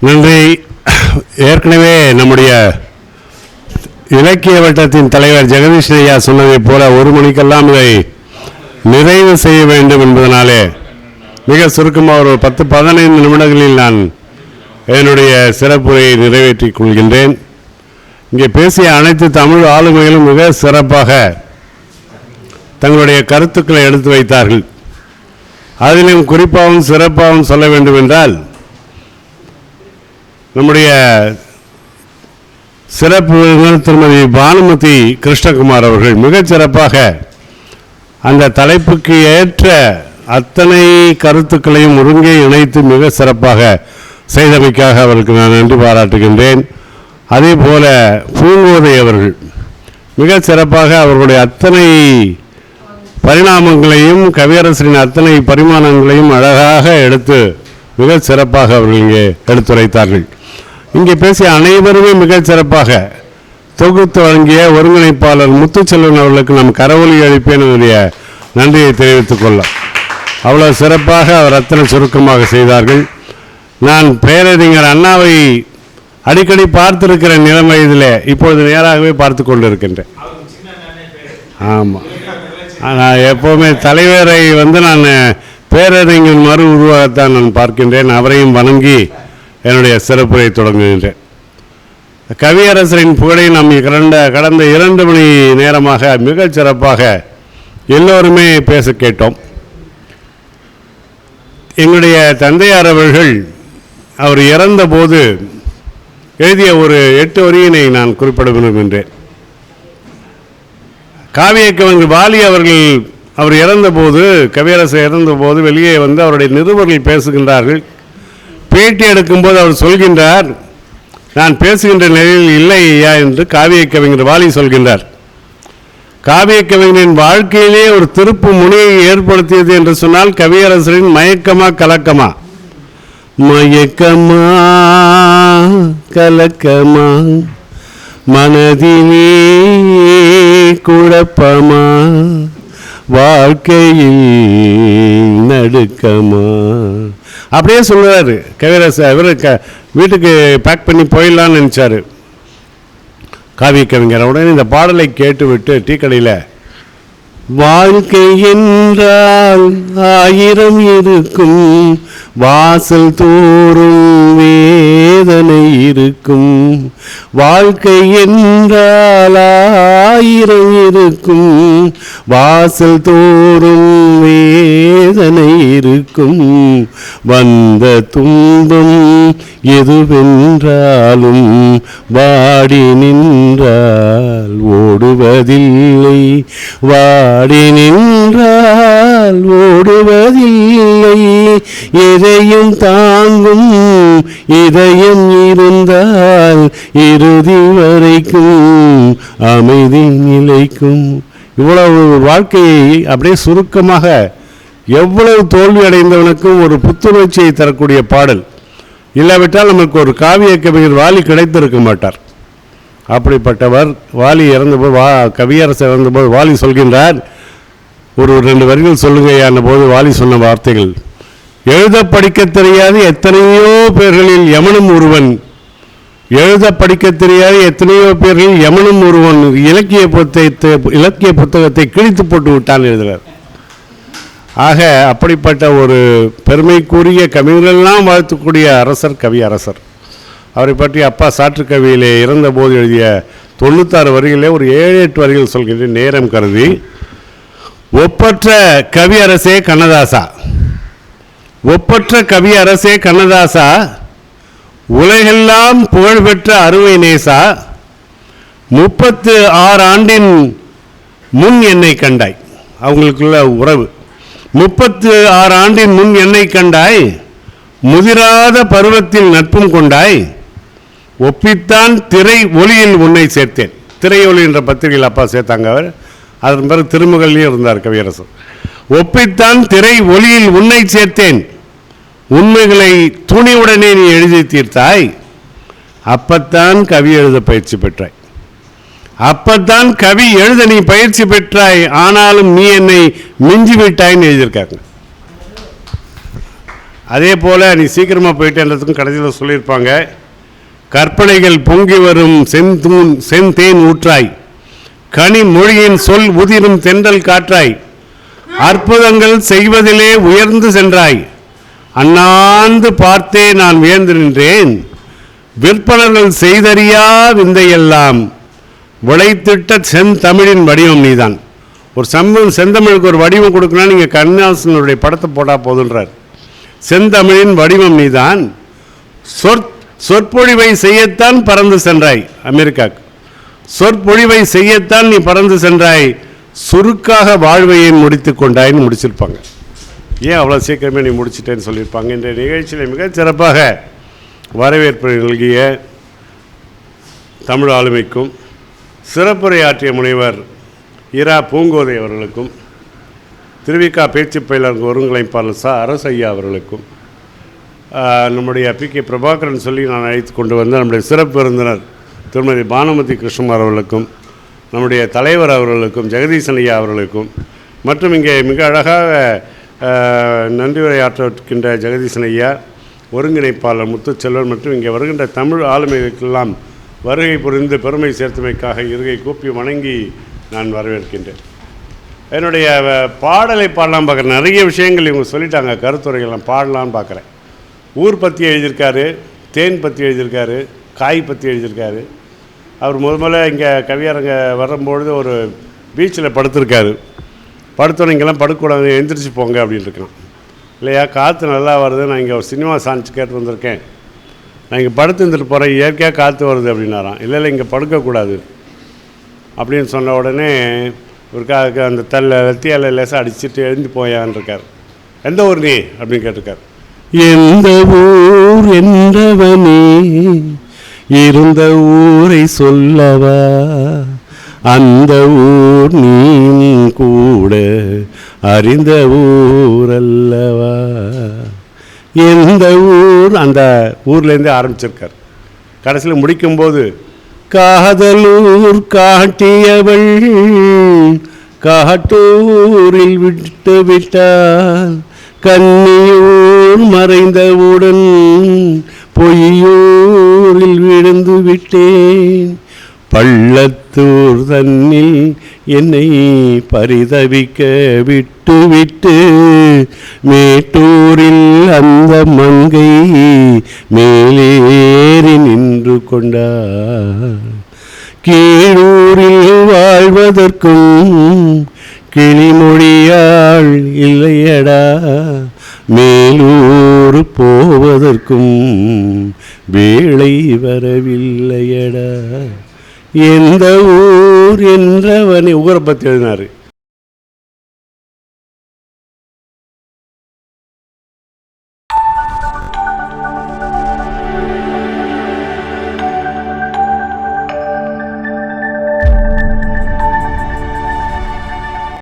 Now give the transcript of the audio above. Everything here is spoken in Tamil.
நன்றி. ஏற்கனவே நம்முடைய இலக்கிய வட்டத்தின் தலைவர் ஜெகதீஷ் ஐயா சொன்னதைப் போல ஒரு மணிக்கெல்லாம் இதை நிறைவு செய்ய வேண்டும் என்பதனாலே மிக சுருக்கமாக ஒரு பத்து பதினைந்து நிமிடங்களில் நான் என்னுடைய சிறப்புரையை நிறைவேற்றிக் கொள்கின்றேன். இங்கே பேசிய அனைத்து தமிழ் ஆளுமைகளும் மிக சிறப்பாக தங்களுடைய கருத்துக்களை எடுத்து வைத்தார்கள். அதிலும் குறிப்பாகவும் சிறப்பாகவும் சொல்ல வேண்டும் என்றால் நம்முடைய சிறப்பு விருந்தினர் திருமதி பானுமதி கிருஷ்ணகுமார் அவர்கள் மிகச் சிறப்பாக அந்த தலைப்புக்கு ஏற்ற அத்தனை கருத்துக்களையும் ஒருங்கே இணைத்து மிக சிறப்பாக செய்தமைக்காக அவருக்கு நான் நன்றி பாராட்டுகின்றேன். அதே போல பூங்கோதை அவர்கள் மிக சிறப்பாக அவர்களுடைய அத்தனை பரிணாமங்களையும் கவியரசரின் அத்தனை பரிமாணங்களையும் அழகாக எடுத்து மிக சிறப்பாக அவர்கள் இங்கே எடுத்துரைத்தார்கள். இங்கே பேசிய அனைவருமே மிக சிறப்பாக தொகுத்து வழங்கிய ஒருங்கிணைப்பாளர் முத்துச்செல்வன் அவர்களுக்கு நம் கரவொலி அளிப்பேன் நன்றியை தெரிவித்துக் கொள்ள அவ்வளோ சிறப்பாக அவர் அத்தனை சுருக்கமாக செய்தார்கள். நான் பேரறிஞர் அண்ணாவை அடிக்கடி பார்த்திருக்கிற நிலைமை வயதிலே இப்பொழுது நேராகவே பார்த்து கொண்டிருக்கின்றேன். ஆமாம் நான் எப்போவுமே தலைவரை வந்து நான் பேரறிஞர் மறு உருவாகத்தான் நான் பார்க்கின்றேன். அவரையும் வணங்கி என்னுடைய சிறப்புரை தொடங்குகின்றேன். கவியரசரின் புகழை நாம் கடந்த கடந்த இரண்டு மணி நேரமாக மிகச் சிறப்பாக எல்லோருமே பேச கேட்டோம். எங்களுடைய தந்தையார் அவர்கள் அவர் இறந்தபோது எழுதிய ஒரு எட்டு வரியினை நான் குறிப்பிட விரும்புகின்றேன். காவிய கவிஞர் வாலி அவர்கள் அவர் இறந்தபோது கவியரசர் இறந்தபோது வெளியே வந்து அவருடைய நிருபர்கள் பேசுகின்றார்கள். பேட்டி எடுக்கும்போது அவர் சொல்கின்றார் நான் பேசுகின்ற நிலையில் இல்லை ஐயா என்று காவிய கவிஞர் வாலி சொல்கின்றார். காவிய கவிஞரின் வாழ்க்கையிலே ஒரு திருப்பு முனையை ஏற்படுத்தியது என்று சொன்னால் கவியரசரின் மயக்கமா கலக்கமா? மயக்கமா கலக்கமா? மனதிலே குழப்பமா? வாழ்க்கையில் நடுக்கமா. அப்படியே சொல்லுறாரு கவிரச. இவர் க வீட்டுக்கு பேக் பண்ணி போயிடலான்னு நினச்சாரு. காவிய கவிஞர் உடனே இந்த பாடலை கேட்டுவிட்டு டீ கடையில் வாழ்க்கை என்றால் ஆயிரம் இருக்கும். வாசல் தோறும் வேதனை இருக்கும். வாழ்க்கை என்றால் ஆயிரம் இருக்கும். வாசல் தோறும் வேதனை இருக்கும். வந்த துன்பம் எதுவென்றாலும் வாடி நின்றால் ஓடுவதில்லை. வாடி நின்றால் ஓடுவதில்லை. எதையும் தாங்கும் இதயம் இருந்தால் இறுதி வரைக்கும் அமைதி நிலைக்கும். இவ்வளவு வாழ்க்கையை அப்படியே சுருக்கமாக எவ்வளவு தோல்வி அடைந்தவனுக்கும் ஒரு புத்துணர்ச்சியை தரக்கூடிய பாடல். இல்லாவிட்டால் நமக்கு ஒரு காவிய கவிஞர் வாலி கிடைத்திருக்க மாட்டார். அப்படிப்பட்டவர் வாலி இறந்தபோது வா கவியரசர் இறந்தபோது வாலி சொல்கின்றார். ஒரு ரெண்டு வரிகள் சொல்லுங்க போது வாலி சொன்ன வார்த்தைகள். எழுத படிக்க தெரியாது எத்தனையோ பேர்களில் யமனும் ஒருவன். எழுத படிக்க தெரியாத எத்தனையோ பேர்களில் யமனும் ஒருவன். இலக்கிய புத்தகத்தை இலக்கிய புத்தகத்தை கிழித்து போட்டு விட்டான் எழுதுகிறார் ஆக அப்படிப்பட்ட ஒரு பெருமைக்குரிய கவிஞர்களெல்லாம் வாழ்த்தக்கூடிய அரசர் கவி அரசர். அவரை பற்றி அப்பா சாற்று கவியிலே இறந்தபோது எழுதிய தொண்ணூத்தாறு வரிகளே ஒரு ஏழு எட்டு வரிகள் சொல்கின்றேன் நேரம் கருதி ஒப்பற்ற கவி அரசே கண்ணதாசா ஒப்பற்ற கவி அரசே கண்ணதாசா உலகெல்லாம் புகழ்பெற்ற அருமை நேசா முப்பத்து ஆறு ஆண்டின் முன் என்னை கண்டாய். அவங்களுக்குள்ள உறவு. முப்பத்து ஆறு ஆண்டின் முன் என்னை கண்டாய் முதிராத பருவத்தில் நட்பும் கொண்டாய் ஒப்பித்தான் திரை ஒளியில் உன்னை சேர்த்தேன். திரை ஒளி என்ற பத்திரிகையில் அப்பா சேர்த்தாங்க அவர். அதன் பிறகு திருமகள்லையும் இருந்தார் கவியரசர். ஒப்பித்தான் திரை ஒளியில் உன்னை சேர்த்தேன். உண்மைகளை துணிவுடனே நீ எழுதி தீர்த்தாய். அப்பத்தான் கவி எழுத பயிற்சி பெற்றாய். அப்பத்தான் கவி எழுத நீ பயிற்சி பெற்றாய் ஆனாலும் நீ என்னை மிஞ்சி விட்டாய்ன்னு எழுதியிருக்காங்க. அதே போல் நீ சீக்கிரமாக போயிட்டேன்றதுக்கும் கடைசியில் சொல்லியிருப்பாங்க கற்பனைகள் பொங்கி வரும் செந்தூன் செந்தேன் ஊற்றாய். கனி மொழியின் சொல் உதிரும் தென்றல் காற்றாய். அற்புதங்கள் செய்வதிலே உயர்ந்து சென்றாய். அண்ணாந்து பார்த்தே நான் வியந்து நின்றேன். விற்பனர்கள் செய்தறியா விந்தையெல்லாம். விளைத்திட்ட செந்தமிழின் வடிவம் நீதான். ஒரு சம்பவம் செந்தமிழுக்கு ஒரு வடிவம் கொடுக்கணும்னா நீங்கள் கண்ணாசனுடைய படத்தை போட்டால் போதுன்றார் செந்தமிழின் வடிவம் நீதான். சொற் சொற்பொழிவை செய்யத்தான் பறந்து சென்றாய் அமெரிக்கா சொற்பொழிவை செய்யத்தான் நீ பறந்து சென்றாய். சுருக்காக வாழ்வையை முடித்து கொண்டாய்ன்னு முடிச்சிருப்பாங்க. ஏன் அவ்வளோ சீக்கிரமே நீ முடிச்சிட்டேன்னு சொல்லியிருப்பாங்க? இந்த நிகழ்ச்சியில் மிகச் சிறப்பாக வரவேற்பு நல்கிய தமிழ் ஆளுமைக்கும் சிறப்புரையாற்றிய முனைவர் இரா பூங்கோதை அவர்களுக்கும் திருவிக்கா பேச்சு பயிலர் ஒருங்கிணைப்பாளர் ச அரசையா அவர்களுக்கும் நம்முடைய பி கே பிரபாகரன் சொல்லி நான் அழைத்து கொண்டு வந்த நம்முடைய சிறப்பு விருந்தினர் திருமதி பானுமதி கிருஷ்ணமார் அவர்களுக்கும் நம்முடைய தலைவர் அவர்களுக்கும் ஜெகதீசன் ஐயா அவர்களுக்கும் மற்றும் இங்கே மிக அழகாக நன்றி உரையாற்றிருக்கின்ற ஜெகதீசன் ஐயா ஒருங்கிணைப்பாளர் முத்துச்செல்வன் மற்றும் இங்கே வருகின்ற தமிழ் ஆளுமைகளுக்கெல்லாம் வருகை புரிந்து பெருமை சேர்த்தமைக்காக இருகை கூப்பி வணங்கி நான் வரவேற்கின்றேன். என்னுடைய பாடலை பாடலாம் பார்க்குறேன் நிறைய விஷயங்கள் இவங்க சொல்லிட்டாங்க. கருத்துரைகள்லாம் பாடலான்னு பார்க்குறேன். ஊர் பற்றி எழுதியிருக்காரு தேன் பற்றி எழுதியிருக்காரு காய் பற்றி எழுதியிருக்காரு. அவர் முத முதல்ல இங்கே கவியரங்க வரும்பொழுது ஒரு பீச்சில் படுத்திருக்காரு. படுத்தோன்னே இங்கெல்லாம் படுக்கக்கூடாது எந்திரிச்சு போங்க அப்படின்னு இல்லையா? காற்று நல்லா வருது நான் இங்கே ஒரு சினிமா சான்ஸ் கேட்டு வந்திருக்கேன். நான் இங்கே படுத்து இருந்துட்டு போகிறேன் இயற்கையாக காற்று வருது அப்படின்னாராம். இல்லை இல்லை இங்கே படுக்கக்கூடாது அப்படின்னு சொன்ன உடனே ஒரு கா அந்த தள்ள லத்தியால லேசாக அடிச்சுட்டு எழுந்து போயான்னு இருக்கார். எந்த ஊர் நீ? அப்படின்னு கேட்டிருக்கார். எந்த ஊர் என்றவனே இருந்த ஊரை சொல்லவா? அந்த ஊர் நீ கூட அறிந்த ஊர் அல்லவா எந்த ஊர்? அந்த ஊர்லேருந்தே ஆரம்பிச்சிருக்கார். கடைசியில் முடிக்கும்போது காதலூர் காட்டியவள் காட்டூரில் விட்டு விட்டால் கன்னியூர் மறைந்தவுடன் பொய்யூரில் விழுந்து விட்டேன். பள்ளத்தூர் தன்னில் என்னை பரிதவிக்க விட்டுவிட்டு மேட்டூரில் அந்த மங்கை மேலேறி நின்று கொண்டார். கீழூரில் வாழ்வதற்கும் கிளிமொழியாள் இல்லையடா மேலூர் போவதற்கும் வேளை வரவில்லையடா. எந்த ஊர் என்றவனை. ஊரை பற்றி எழுதினார்.